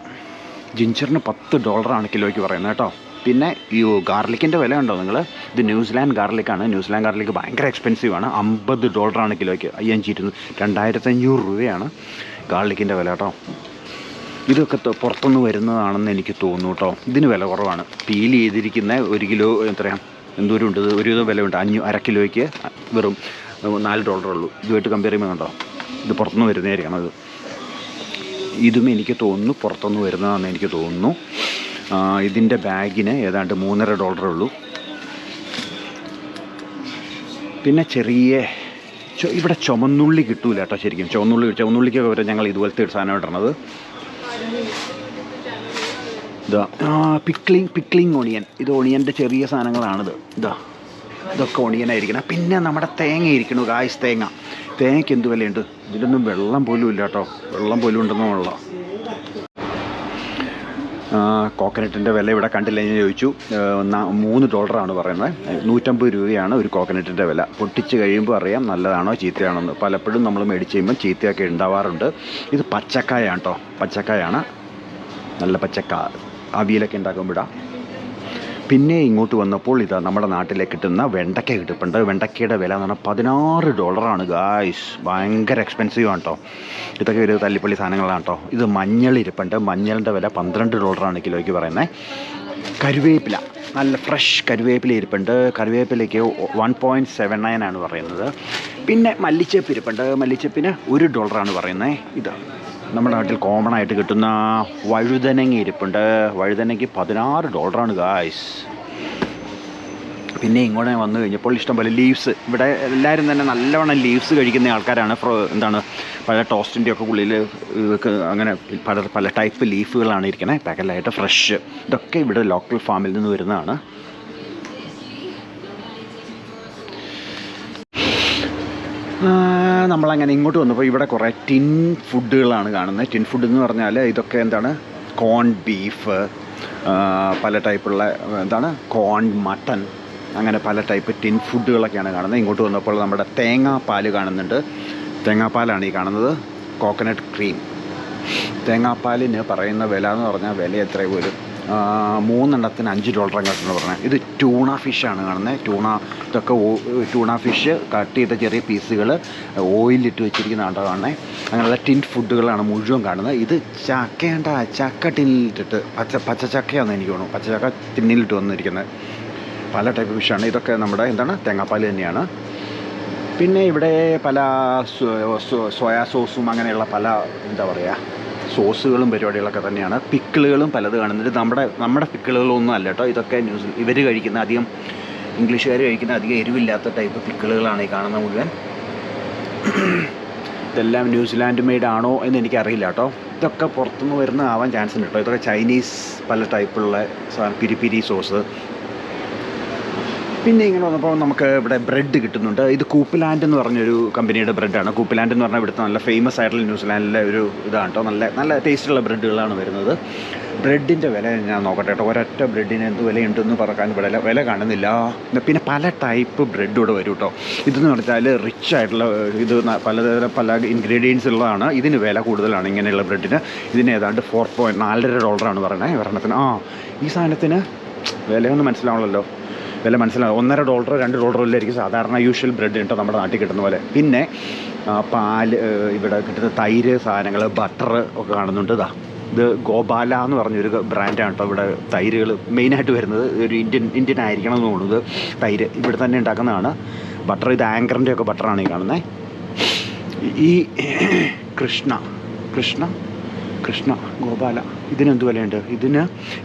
ജിഞ്ചറിന് പത്ത് ഡോളറാണ് കിലോയ്ക്ക് പറയുന്നത് കേട്ടോ. പിന്നെ ഈ ഗാർലിക്കിന്റെ വില ഉണ്ടോ നിങ്ങൾ ഇത് ന്യൂസിലാൻഡ് ഗാർലിക്കാണ് ന്യൂസിലാൻഡ് ഗാർലിക്ക് ഭയങ്കര എക്സ്പെൻസീവ് ആണ്. അമ്പത് ഡോളറാണ് കിലോയ്ക്ക് അയ്യഞ്ച് ഇരുന്ന് രണ്ടായിരത്തി അഞ്ഞൂറ് രൂപയാണ്. ഗാർലിക്കിന്റെ വില കേട്ടോ. ഇതൊക്കെ പുറത്തുനിന്ന് വരുന്നതാണെന്ന് എനിക്ക് തോന്നുന്നു കേട്ടോ. ഇതിന് വില കുറവാണ്. പീൽ ചെയ്തിരിക്കുന്ന ഒരു കിലോ എത്രയാണ് എന്തോരം ഉണ്ട് ഒരു കിലോ വില ഉണ്ട് അഞ്ഞൂ അര കിലോയ്ക്ക് വെറും നാല് ഡോളറേ ഉള്ളൂ. ഇതുമായിട്ട് കമ്പയർ ചെയ്യുമ്പോൾ കണ്ടോ? ഇത് പുറത്തുനിന്ന് വരുന്നതായിരിക്കണം ഇത്. എനിക്ക് തോന്നുന്നു പുറത്തുനിന്ന് വരുന്നതാണെന്ന് എനിക്ക് തോന്നുന്നു. ഇതിന്റെ ബാഗിന് ഏതാണ്ട് മൂന്നര ഡോളറേ ഉള്ളൂ. പിന്നെ ചെറിയ ഇവിടെ ചുമന്നുള്ളി കിട്ടൂല കേട്ടോ ശരിക്കും. ചുവന്നുള്ളി ചുവന്നുള്ളിക്കൊക്കെ വരെ ഞങ്ങൾ ഇതുപോലത്തെ ഒരു സാധനം ഇടണത്. ഇതാ പിക്ലിംഗ് പിക്ലിങ് ഓണിയൻ ഇത് ഓണിയന്റെ ചെറിയ സാധനങ്ങളാണിത്. ഇതാ ഇതൊക്കെ ഓണിയനായിരിക്കണം പിന്നെ നമ്മുടെ തേങ്ങ ഇരിക്കണു കായ്സ് തേങ്ങ. തേങ്ങയ്ക്ക് എന്ത് വിലയുണ്ട്? ഇതിലൊന്നും വെള്ളം പോലും ഇല്ല കേട്ടോ. വെള്ളം പോലും ഉണ്ടെന്നുള്ള കോക്കനട്ടിന്റെ വില ഇവിടെ കണ്ടില്ല ഞാൻ ചോദിച്ചു. മൂന്ന് ഡോളറാണ് പറയുന്നത്. നൂറ്റമ്പത് രൂപയാണ് ഒരു കോക്കനട്ടിന്റെ വില. പൊട്ടിച്ച് കഴിയുമ്പോൾ അറിയാം നല്ലതാണോ ചീത്തയാണോ എന്ന് പലപ്പോഴും നമ്മൾ മേടിച്ച് കഴിയുമ്പോൾ ചീത്തയൊക്കെ ഉണ്ടാവാറുണ്ട്. ഇത് പച്ചക്കായാണ് കേട്ടോ പച്ചക്കായാണ്. നല്ല പച്ചക്ക. അവിയലൊക്കെ ഉണ്ടാക്കുമ്പോഴാണ് പിന്നെ ഇങ്ങോട്ട് വന്നപ്പോൾ ഇതാ നമ്മുടെ നാട്ടിലെ കിട്ടുന്ന വെണ്ടയ്ക്ക കിട്ടുന്നുണ്ട് വെണ്ടയ്ക്കയുടെ വില എന്ന് പറഞ്ഞാൽ പതിനാറ് ഡോളറാണ് ഗായ്സ് ഭയങ്കര എക്സ്പെൻസീവ് ആണ് കേട്ടോ ഇതൊക്കെ ഒരു തല്ലിപ്പള്ളി സാധനങ്ങളാണ് കേട്ടോ ഇത് മഞ്ഞൾ ഇരിപ്പുണ്ട്. മഞ്ഞളിന്റെ വില പന്ത്രണ്ട് ഡോളറാണ് കിലോയ്ക്ക് പറയുന്നത് കരുവേപ്പില. നല്ല ഫ്രഷ് കരുവേപ്പില ഇരിപ്പുണ്ട്. കരുവേപ്പിലയ്ക്ക് വൺ പോയിന്റ് സെവൻ നയൻ ആണ് പറയുന്നത്. പിന്നെ മല്ലിച്ചപ്പ് ഇരിപ്പുണ്ട്. മല്ലിച്ചപ്പിന് ഒരു ഡോളറാണ് പറയുന്നത് ഇത്. നമ്മുടെ നാട്ടിൽ കോമൺ ആയിട്ട് കിട്ടുന്ന വഴുതനങ്ങ ഇരിപ്പുണ്ട്. വഴുതനങ്ങയ്ക്ക് പതിനാറ് ഡോളറാണ് ഗായ്സ് പിന്നെ ഇങ്ങോട്ട് വന്നു കഴിഞ്ഞപ്പോൾ ഇഷ്ടം പോലെ ലീവ്സ് ഇവിടെ എല്ലാവരും തന്നെ നല്ലവണ്ണം ലീവ്സ് കഴിക്കുന്ന ആൾക്കാരാണ്. എന്താണ് പല ടോസ്റ്റിന്റെയൊക്കെ ഉള്ളിൽ അങ്ങനെ പല പല ടൈപ്പ് ലീഫുകളാണ് ഇരിക്കുന്നത് പാക്കലായിട്ട് ഫ്രഷ് ഇതൊക്കെ ഇവിടെ ലോക്കൽ ഫാമിൽ നിന്ന് വരുന്നതാണ്. ആ, നമ്മളങ്ങനെ ഇങ്ങോട്ട് വന്നപ്പോൾ ഇവിടെ കുറേ ടിൻ ഫുഡുകളാണ് കാണുന്നത്. ടിൻ ഫുഡ് എന്ന് പറഞ്ഞാൽ ഇതൊക്കെ എന്താണ്? കോൺ ബീഫ് പല ടൈപ്പുള്ള എന്താണ്? കോൺ മട്ടൺ അങ്ങനെ പല ടൈപ്പ് ടിൻ ഫുഡുകളൊക്കെയാണ് കാണുന്നത്. ഇങ്ങോട്ട് വന്നപ്പോൾ നമ്മുടെ തേങ്ങാപ്പാൽ കാണുന്നുണ്ട്. തേങ്ങാപ്പാലാണ് ഈ കാണുന്നത്. Coconut cream. തേങ്ങാപ്പാലിന് പറയുന്ന വില എന്ന് പറഞ്ഞാൽ വില എത്ര പോലും ആ, മൂന്നെണ്ണത്തിന് അഞ്ച് ഡോളർ അങ്ങോട്ടെന്ന് പറഞ്ഞത് ഇത് ട്യൂണ ഫിഷാണ് കാണുന്നത് ട്യൂണ ഇതൊക്കെ ട്യൂണ ഫിഷ് കട്ട് ചെയ്ത ചെറിയ പീസുകൾ ഓയിലിട്ട് വെച്ചിരിക്കുന്ന ആണ്ടോ കാണുന്നത് അങ്ങനെയുള്ള ടിൻ ഫുഡുകളാണ് മുഴുവൻ കാണുന്നത്. ഇത് ചക്കയുണ്ട ചക്ക ടിന്നിലിട്ടിട്ട് പച്ച പച്ചച്ചക്കയാണെന്ന് എനിക്ക് തോന്നുന്നു. പച്ചച്ചക്ക ടിന്നിലിട്ട് വന്നിരിക്കുന്നത്. പല ടൈപ്പ് ഫിഷാണ് ഇതൊക്കെ നമ്മുടെ എന്താണ് തേങ്ങാപ്പാൽ തന്നെയാണ്. പിന്നെ ഇവിടെ പല സോയാ സോസും അങ്ങനെയുള്ള പല എന്താ പറയുക സോസുകളും പരിപാടികളൊക്കെ തന്നെയാണ്. പിക്കിളുകളും പലത് കാണുന്നുണ്ട് നമ്മുടെ നമ്മുടെ പിക്കിളുകളൊന്നും അല്ല കേട്ടോ. ഇതൊക്കെ ന്യൂസ് ഇവർ കഴിക്കുന്ന അധികം ഇംഗ്ലീഷുകാർ കഴിക്കുന്ന അധികം എരിവില്ലാത്ത ടൈപ്പ് പിക്കിളുകളാണ് ഈ കാണുന്ന മുഴുവൻ. ഇതെല്ലാം ന്യൂസിലാൻഡ് മെയ്ഡ് ആണോ എന്ന് എനിക്കറിയില്ല കേട്ടോ. ഇതൊക്കെ പുറത്തുനിന്ന് വരുന്ന ആവാൻ ചാൻസ് ഉണ്ട് കേട്ടോ. ഇതൊക്കെ ചൈനീസ് പല ടൈപ്പുള്ള സാധനം പിരി പിരി സോസ്. പിന്നെ ഇങ്ങനെ വന്നപ്പോൾ നമുക്ക് ഇവിടെ ബ്രെഡ് കിട്ടുന്നുണ്ട്. ഇത് കൂപ്പിലാൻഡ് എന്ന് പറഞ്ഞൊരു കമ്പനിയുടെ ബ്രെഡാണ് കൂപ്പിലാൻഡ് എന്ന് പറഞ്ഞാൽ ഇവിടുത്തെ നല്ല ഫേമസ് ആയിട്ടുള്ള ന്യൂസിലാൻഡിലെ ഒരു ഇതാണ് കേട്ടോ നല്ല നല്ല ടേസ്റ്റുള്ള ബ്രെഡുകളാണ് വരുന്നത്. ബ്രെഡിന്റെ വില ഞാൻ നോക്കട്ടെ കേട്ടോ ഒരൊറ്റ ബ്രെഡിന് എന്ത് വിലയുണ്ടെന്ന് പറക്കാൻ ഇവിടെ വില കാണുന്നില്ല. പിന്നെ പല ടൈപ്പ് ബ്രെഡ് ഇവിടെ വരും കേട്ടോ ഇതെന്ന് പറഞ്ഞാൽ റിച്ച് ആയിട്ടുള്ള ഇത് പലതരം പല ഇൻഗ്രീഡിയൻസ് ഉള്ളതാണ്. ഇതിന് വില കൂടുതലാണ് ഇങ്ങനെയുള്ള ബ്രെഡിന് ഇതിന് ഏതാണ്ട് ഫോർ പോയിന്റ് നാലര ഡോളറാണ് പറയുന്നത് ഒരെണ്ണത്തിന് ആ ഈ സാധനത്തിന് വിലയൊന്നും മനസ്സിലാവണമല്ലോ വില മനസ്സിലാവും ഒന്നര ഡോളർ രണ്ട് ഡോളറിലായിരിക്കും സാധാരണ യൂഷ്വൽ ബ്രെഡ് കേട്ടോ നമ്മുടെ നാട്ടിൽ കിട്ടുന്ന പോലെ. പിന്നെ പാൽ ഇവിടെ കിട്ടുന്ന തൈര് സാധനങ്ങൾ ബട്ടർ ഒക്കെ കാണുന്നുണ്ട്. ഇതാ ഇത് ഗോപാല എന്ന് പറഞ്ഞൊരു ബ്രാൻഡാണ് കേട്ടോ ഇവിടെ തൈരുകൾ മെയിനായിട്ട് വരുന്നത്. ഒരു ഇന്ത്യൻ ഇന്ത്യൻ ആയിരിക്കണം എന്ന് തോന്നുന്നത്. തൈര് ഇവിടെ തന്നെ ഉണ്ടാക്കുന്നതാണ്. ബട്ടർ ഇത് ആങ്കറിന്റെ ഒക്കെ ബട്ടറാണ് ഈ കാണുന്നത് ഈ കൃഷ്ണ കൃഷ്ണ കൃഷ്ണ ഗോപാല ഇതിനെന്ത് വിലയുണ്ട്? ഇതിന്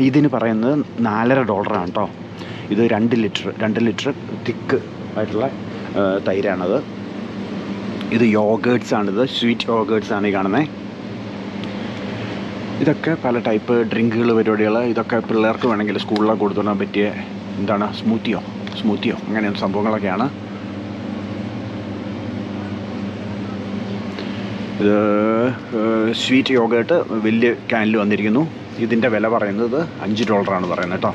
ഇതിന് പറയുന്നത് നാലര ഡോളറാണ് കേട്ടോ ഇത് രണ്ട് ലിറ്റർ രണ്ട് ലിറ്റർ തിക്ക് ആയിട്ടുള്ള തൈരാണത്. ഇത് യോഗേർട്സ് ആണിത് സ്വീറ്റ് യോഗേർട്സ് ആണ് ഈ കാണുന്നത് ഇതൊക്കെ പല ടൈപ്പ് ഡ്രിങ്കുകൾ പരിപാടികൾ ഇതൊക്കെ പിള്ളേർക്ക് വേണമെങ്കിൽ സ്കൂളിലൊക്കെ കൊടുത്തുവിടാൻ പറ്റിയ എന്താണ് സ്മൂത്തിയോ സ്മൂത്തിയോ അങ്ങനെ സംഭവങ്ങളൊക്കെയാണ്. ഇത് സ്വീറ്റ് യോഗേട്ട് വലിയ ക്യാനിൽ വന്നിരിക്കുന്നു. ഇതിന്റെ വില പറയുന്നത് അഞ്ച് ഡോളറാണ് പറയുന്നത് കേട്ടോ.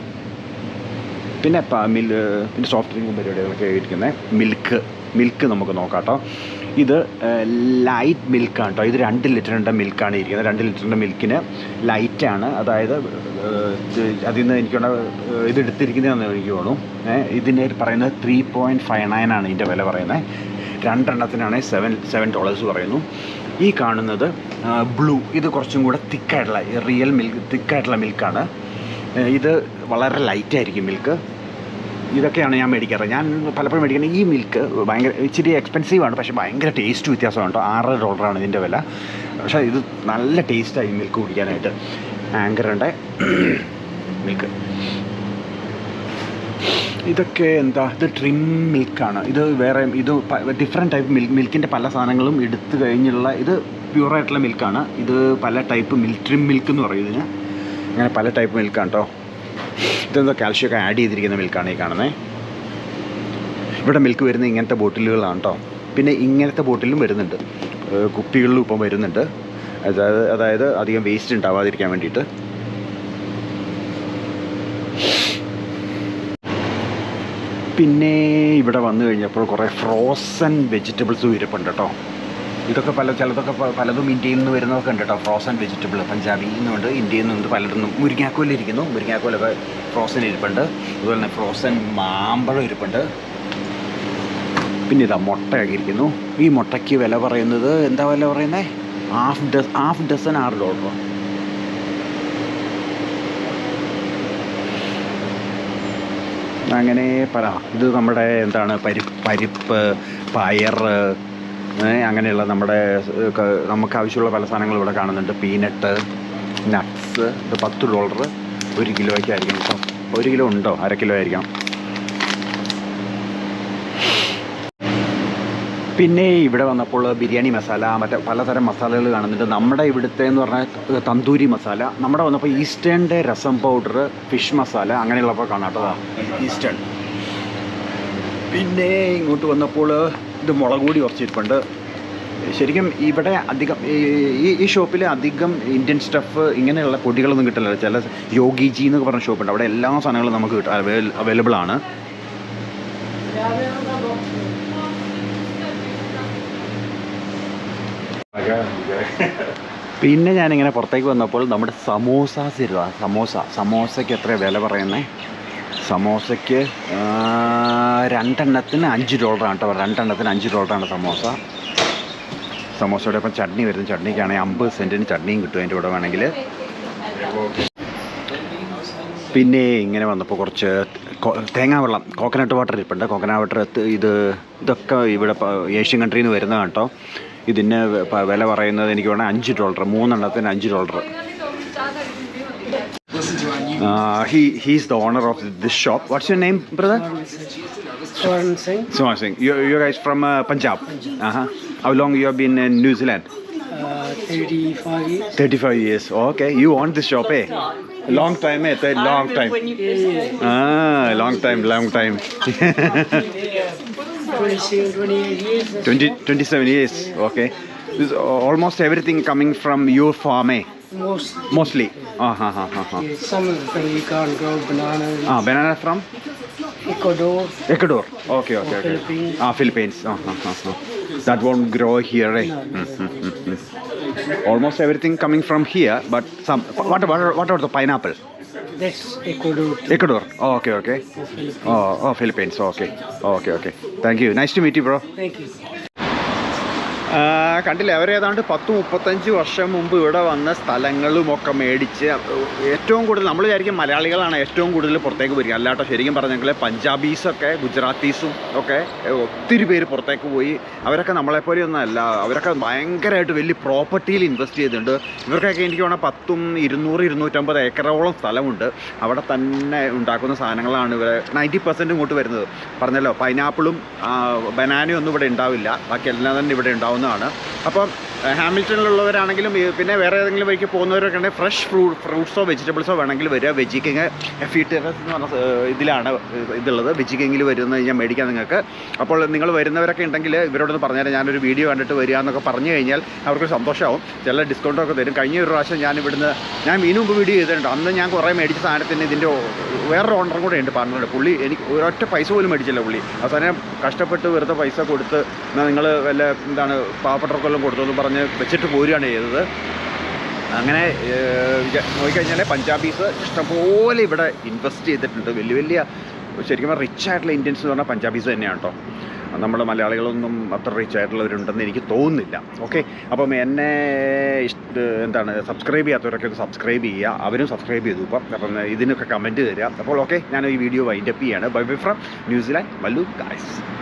പിന്നെ മിൽ പിന്നെ സോഫ്റ്റ് ഡ്രിങ്കും പരിപാടികളൊക്കെ ഇരിക്കുന്നത് മിൽക്ക് മിൽക്ക് നമുക്ക് നോക്കാം കേട്ടോ ഇത് ലൈറ്റ് മിൽക്കാണ് കേട്ടോ ഇത് രണ്ട് ലിറ്ററിന്റെ മിൽക്കാണ് ഇരിക്കുന്നത്. രണ്ട് ലിറ്ററിന്റെ മിൽക്കിന് ലൈറ്റാണ് അതായത് അതിൽ നിന്ന് എനിക്ക് ഇത് എടുത്തിരിക്കുന്നതെന്ന് എനിക്ക് തോന്നുന്നു. ഇതിന് പറയുന്നത് ത്രീ പോയിന്റ് ഫൈവ് നയൻ ആണ് ഇതിന്റെ വില പറയുന്നത് രണ്ടെണ്ണത്തിനാണെങ്കിൽ സെവൻ സെവൻ ഡോളേഴ്സ് പറയുന്നു. ഈ കാണുന്നത് ബ്ലൂ ഇത് കുറച്ചും കൂടെ തിക്കായിട്ടുള്ള റിയൽ മിൽക്ക് തിക്കായിട്ടുള്ള മിൽക്കാണ് ഇത് വളരെ ലൈറ്റ് ആയിരിക്കും മിൽക്ക് ഇതൊക്കെയാണ് ഞാൻ മേടിക്കാറ്. ഞാൻ പലപ്പോഴും മേടിക്കുന്നത് ഈ മിൽക്ക് ഭയങ്കര ഇച്ചിരി എക്സ്പെൻസീവാണ് പക്ഷേ ഭയങ്കര ടേസ്റ്റ് വ്യത്യാസമാണ് കേട്ടോ. ആറ് ഡോളറാണ് ഇതിന്റെ വില. പക്ഷേ ഇത് നല്ല ടേസ്റ്റായി മിൽക്ക് കുടിക്കാനായിട്ട്. ആങ്കറിന്റെ മിൽക്ക് ഇതൊക്കെ എന്താ? ഇത് ട്രിം മിൽക്കാണ് ഇത് വേറെ ഇത് ഡിഫറെന്റ് ടൈപ്പ് മിൽക്ക് മിൽക്കിന്റെ പല സാധനങ്ങളും എടുത്തു കഴിഞ്ഞുള്ള ഇത് പ്യൂറായിട്ടുള്ള മിൽക്കാണ് ഇത് പല ടൈപ്പ് മിൽക്ക് ട്രിം മിൽക്ക് എന്ന് പറയും ഇതിന്. അങ്ങനെ പല ടൈപ്പ് മിൽക്കാണ് കേട്ടോ ഇതെന്തോ കാൽഷ്യമൊക്കെ ആഡ് ചെയ്തിരിക്കുന്ന മിൽക്കാണ് ഈ കാണുന്നത് ഇവിടെ മിൽക്ക് വരുന്ന ഇങ്ങനത്തെ ബോട്ടിലുകളാണ് കേട്ടോ പിന്നെ ഇങ്ങനത്തെ ബോട്ടിലും വരുന്നുണ്ട്. കുപ്പികളിലും ഇപ്പം വരുന്നുണ്ട്. അതായത് അതായത് അധികം വേസ്റ്റ് ഉണ്ടാവാതിരിക്കാൻ വേണ്ടിയിട്ട്. പിന്നെ ഇവിടെ വന്നു കഴിഞ്ഞപ്പോൾ കുറേ ഫ്രോസൺ വെജിറ്റബിൾസും ഇരിപ്പുണ്ട് കേട്ടോ. ഇതൊക്കെ പല ചിലതൊക്കെ പലതും ഇന്ത്യയിൽ നിന്ന് വരുന്നതൊക്കെ ഉണ്ട് കേട്ടോ ഫ്രോസൺ വെജിറ്റബിൾ പഞ്ചാബിൽ നിന്നുണ്ട് ഇന്ത്യയിൽ നിന്നുണ്ട് പലതൊന്നും മുരിങ്ങാക്കോലിരിക്കുന്നു മുരിങ്ങാക്കോലൊക്കെ ഫ്രോസൺ ഇരിപ്പുണ്ട്. അതുപോലെ തന്നെ ഫ്രോസൺ മാമ്പഴം ഇരിപ്പുണ്ട്. പിന്നെ ഇതാ മുട്ടയൊക്കെ ഇരിക്കുന്നു. ഈ മുട്ടയ്ക്ക് വില പറയുന്നത് എന്താ വില പറയുന്നത് ഹാഫ് ഡസ് ഹാഫ് ഡസൻ ആറ് ഡോളർ അങ്ങനെ പറ. ഇത് നമ്മുടെ എന്താണ്? പരിപ്പ് പരിപ്പ് പയർ അങ്ങനെയുള്ള നമ്മുടെ നമുക്ക് ആവശ്യമുള്ള പല സാധനങ്ങളും ഇവിടെ കാണുന്നുണ്ട്. പീനട്ട് നട്ട്സ് ഇത് പത്ത് ഡോളർ ഒരു കിലോയ്ക്ക് ആയിരിക്കും കേട്ടോ. ഒരു കിലോ ഉണ്ടോ? അര കിലോ ആയിരിക്കാം പിന്നെ ഇവിടെ വന്നപ്പോൾ ബിരിയാണി മസാല മറ്റേ പലതരം മസാലകൾ കാണുന്നുണ്ട്. നമ്മുടെ ഇവിടുത്തെ എന്ന് പറഞ്ഞാൽ തന്തൂരി മസാല. നമ്മുടെ വന്നപ്പോൾ ഈസ്റ്റേണിന്റെ രസം പൗഡർ ഫിഷ് മസാല അങ്ങനെയുള്ളപ്പോൾ കാണാം കേട്ടോ. ഈസ്റ്റേൺ. പിന്നെ ഇങ്ങോട്ട് വന്നപ്പോൾ ഇത് മുളക് പൊടി കുറച്ചിരിപ്പുണ്ട്. ശരിക്കും ഇവിടെ അധികം ഈ- ഈ ഷോപ്പിൽ അധികം ഇന്ത്യൻ സ്റ്റഫ് ഇങ്ങനെയുള്ള പൊടികളൊന്നും കിട്ടില്ല ചില യോഗിജി എന്നൊക്കെ പറഞ്ഞ ഷോപ്പുണ്ട് അവിടെ എല്ലാ സാധനങ്ങളും നമുക്ക് കിട്ടും. അവൈലബിൾ ആണ്. പിന്നെ ഞാനിങ്ങനെ പുറത്തേക്ക് വന്നപ്പോൾ നമ്മുടെ സമോസ സിരുവ സമോസ സമോസയ്ക്ക് എത്ര വില പറയുന്നേ? സമോസയ്ക്ക് രണ്ടെണ്ണത്തിന് അഞ്ച് ഡോളറാണ് കേട്ടോ. രണ്ടെണ്ണത്തിന് അഞ്ച് ഡോളറാണ് സമോസ. സമോസയുടെ ഒപ്പം ചട്നി വരുന്നു. ചട്നിക്കാണെങ്കിൽ അമ്പത് സെന്റിന് ചട്നിയും കിട്ടും അതിന്റെ കൂടെ വേണമെങ്കിൽ. പിന്നെ ഇങ്ങനെ വന്നപ്പോൾ കുറച്ച് തേങ്ങാ വെള്ളം കോക്കനട്ട് വാട്ടർ ഇരിപ്പുണ്ട്. കോക്കനട്ട് വാട്ടർ ഇത് ഇതൊക്കെ ഇവിടെ ഏഷ്യൻ കൺട്രിയിൽ നിന്ന് വരുന്നതാണ് കേട്ടോ. ഇതിന് വില പറയുന്നത് എനിക്ക് വേണം അഞ്ച് ഡോളർ മൂന്നെണ്ണത്തിന് അഞ്ച് dollar Uh, he he's the owner of this shop. What's your name, brother? Swarn Singh. Swarn Singh. You you guys from uh, Punjab. Uh-huh. How long you have been in New Zealand? Uh, 35 years. 35 years. Okay, you own this shop, eh? Long time, eh? Long time. Ah, long time, long time. 27 years. Okay. This almost everything coming from your farm, eh? Most Mostly. Ah, ha, ha, ha, ha. yeah, some of the things you can't grow bananas. Ah, banana from Ecuador, Ecuador. Okay, okay, okay. Philippines. Ah, Philippines. Ah, ha, ha, ha. That won't grow here, eh? No, no. Mm, mm, mm, mm. Almost everything coming from here, but some. What about what about the pineapple? That's Ecuador. Ecuador. Oh, okay, okay. Oh, oh, Philippines. Okay. Okay, okay. Thank you. Nice to meet you, bro. Thank you. കണ്ടില്ല? അവരേതാണ്ട് പത്ത് മുപ്പത്തഞ്ച് വർഷം മുമ്പ് ഇവിടെ വന്ന സ്ഥലങ്ങളുമൊക്കെ മേടിച്ച് ഏറ്റവും കൂടുതൽ നമ്മൾ വിചാരിക്കും മലയാളികളാണ് ഏറ്റവും കൂടുതൽ പുറത്തേക്ക് വരിക അല്ലാട്ടോ ശരിക്കും പറഞ്ഞെങ്കിൽ പഞ്ചാബീസൊക്കെ ഗുജറാത്തീസും ഒക്കെ ഒത്തിരി പേര് പുറത്തേക്ക് പോയി അവരൊക്കെ നമ്മളെപ്പോലെയൊന്നും അല്ല. അവരൊക്കെ ഭയങ്കരമായിട്ട് വലിയ പ്രോപ്പർട്ടിയിൽ ഇൻവെസ്റ്റ് ചെയ്തിട്ടുണ്ട്. ഇവർക്കൊക്കെ എനിക്ക് വേണം പത്തും ഇരുന്നൂറ് ഇരുന്നൂറ്റമ്പത് ഏക്കറോളം സ്ഥലമുണ്ട്. അവിടെ തന്നെ ഉണ്ടാക്കുന്ന സാധനങ്ങളാണ് ഇവർ നയന്റി പെർസെന്റ് ഇങ്ങോട്ട് വരുന്നത്. പറഞ്ഞല്ലോ പൈനാപ്പിളും ബനാനയും ഒന്നും ഇവിടെ ഉണ്ടാവില്ല. ബാക്കി എല്ലാം തന്നെ ഇവിടെ ഉണ്ടാവുന്നതാണ് അപ്പം ഹാമിൽട്ടണിലുള്ളവരാണെങ്കിലും പിന്നെ വേറെ ഏതെങ്കിലും വഴിക്ക് പോകുന്നവരൊക്കെ ഉണ്ടെങ്കിൽ ഫ്രഷ് ഫ്രൂട്ട് ഫ്രൂട്ട്സോ വെജിറ്റബിൾസോ വേണമെങ്കിൽ വരിക. വെജി കിങ് ടെറസ് എന്ന് പറഞ്ഞ ഇതിലാണ് ഇതുള്ളത്. വെജി കിങ്ങിൽ വരുന്നത് കഴിഞ്ഞാൽ മേടിക്കാം നിങ്ങൾക്ക്. അപ്പോൾ നിങ്ങൾ വരുന്നവരൊക്കെ ഉണ്ടെങ്കിൽ ഇവരോടൊന്ന് പറഞ്ഞാൽ ഞാനൊരു വീഡിയോ കണ്ടിട്ട് വരിക എന്നൊക്കെ പറഞ്ഞു കഴിഞ്ഞാൽ അവർക്ക് സന്തോഷമാവും. ചില ഡിസ്കൗണ്ടൊക്കെ തരും. കഴിഞ്ഞ ഒരു പ്രാവശ്യം ഞാൻ ഇവിടുന്ന് ഞാൻ മീനു മുമ്പ് വീഡിയോ ചെയ്തിട്ടുണ്ട്. അന്ന് ഞാൻ കുറേ മേടിച്ച സാധനത്തിന് ഇതിന്റെ വേറൊരു ഓണറും കൂടെ ഉണ്ട് പറഞ്ഞിട്ടുണ്ട്. പുള്ളി എനിക്ക് ഒരൊറ്റ പൈസ പോലും മേടിച്ചില്ല പുള്ളി. അവസാനം കഷ്ടപ്പെട്ട് വെറുതെ പൈസ കൊടുത്ത് നിങ്ങൾ വല്ല എന്താണ് പാവപ്പെട്ടവർക്കെല്ലാം കൊടുത്തു പറഞ്ഞ് വെച്ചിട്ട് പോരുകയാണ് ചെയ്തത്. അങ്ങനെ നോക്കിക്കഴിഞ്ഞാൽ പഞ്ചാബീസ് ഇഷ്ടംപോലെ ഇവിടെ ഇൻവെസ്റ്റ് ചെയ്തിട്ടുണ്ട്. വലിയ വലിയ ശരിക്കും പറഞ്ഞാൽ റിച്ച് ആയിട്ടുള്ള ഇന്ത്യൻസ് എന്ന് പറഞ്ഞാൽ പഞ്ചാബീസ് തന്നെയാണ് കേട്ടോ. നമ്മൾ മലയാളികളൊന്നും അത്ര റിച്ച് ആയിട്ടുള്ളവരുണ്ടെന്ന് എനിക്ക് തോന്നുന്നില്ല. ഓക്കെ അപ്പം എന്നെ എന്താണ് സബ്സ്ക്രൈബ് ചെയ്യാത്തവരൊക്കെ ഒന്ന് സബ്സ്ക്രൈബ് ചെയ്യുക. അവരും സബ്സ്ക്രൈബ് ചെയ്തു. ഇപ്പം അപ്പം ഇതിനൊക്കെ കമന്റ് തരിക. അപ്പോൾ ഓക്കെ ഞാൻ ഈ വീഡിയോ വൈൻഡപ്പ് ചെയ്യാണ്. Bye bye from New Zealand Mallu guys